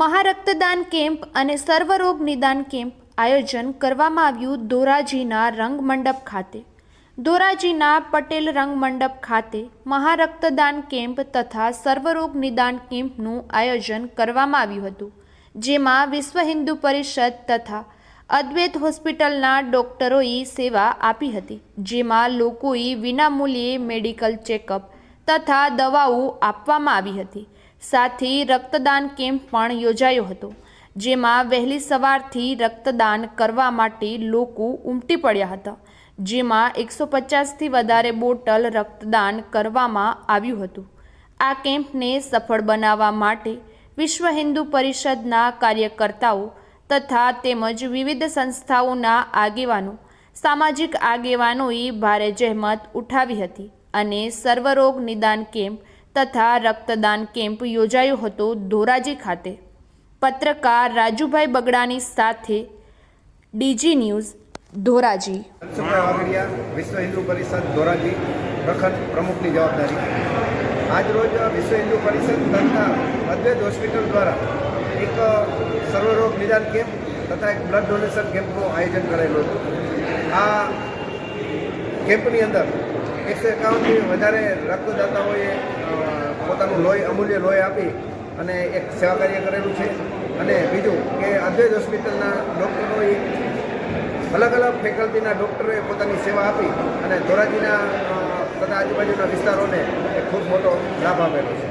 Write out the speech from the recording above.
મહારક્તદાન camp અને સર્વરોગ નિદાન camp આયોજન કરવામાં આવ્યું ધોરાજીના રંગમંડપ ખાતે. ધોરાજીના પટેલ રંગમંડપ ખાતે મહારક્તદાન કેમ્પ તથા સર્વરોગ નિદાન કેમ્પનું આયોજન કરવામાં આવ્યું હતું, જેમાં વિશ્વ હિન્દુ પરિષદ તથા અદ્વૈત હોસ્પિટલના ડોક્ટરોએ સેવા આપી હતી, જેમાં લોકોએ વિનામૂલ્યે મેડિકલ ચેકઅપ તથા દવાઓ આપવામાં આવી હતી. સાથે રક્તદાન કેમ્પ પણ યોજાયો હતો, જેમાં વહેલી સવારથી રક્તદાન કરવા માટે લોકો ઉમટી પડ્યા હતા, જેમાં એકસો પચાસથી વધારે બોટલ રક્તદાન કરવામાં આવ્યું હતું. આ કેમ્પને સફળ બનાવવા માટે વિશ્વ હિન્દુ પરિષદના કાર્યકર્તાઓ તથા તેમજ વિવિધ સંસ્થાઓના આગેવાનો, સામાજિક આગેવાનોએ ભારે જહેમત ઉઠાવી હતી અને સર્વરોગ નિદાન કેમ્પ તથા રક્તદાન કેમ્પ યોજાયો હતો ધોરાજી ખાતે. પત્રકાર રાજુભાઈ બગડાની સાથે ડીજી ન્યૂઝ, ધોરાજી. વિશ્વ હિન્દુ પરિષદ, ધોરાજી પ્રખંડ પ્રમુખની જવાબદારી. આજરોજ વિશ્વ હિન્દુ પરિષદ તથા અદ્વૈત હોસ્પિટલ દ્વારા એક સર્વરોગ નિદાન કેમ્પ તથા એક બ્લડ ડોનેશન કેમ્પનું આયોજન કરેલું હતું. આ કેમ્પની અંદર એકસો એકાવનથી વધારે રક્તદાતાઓએ પોતાનું લોહી, અમૂલ્ય લોહી આપી અને એક સેવા કાર્ય કરેલું છે. અને બીજું કે અદ્વૈત હોસ્પિટલના ડૉક્ટરોએ અલગ અલગ ફેકલ્ટીના ડૉક્ટરોએ પોતાની સેવા આપી અને ધોરાજીના તથા આજુબાજુના વિસ્તારોને ખૂબ મોટો લાભ આપેલો છે.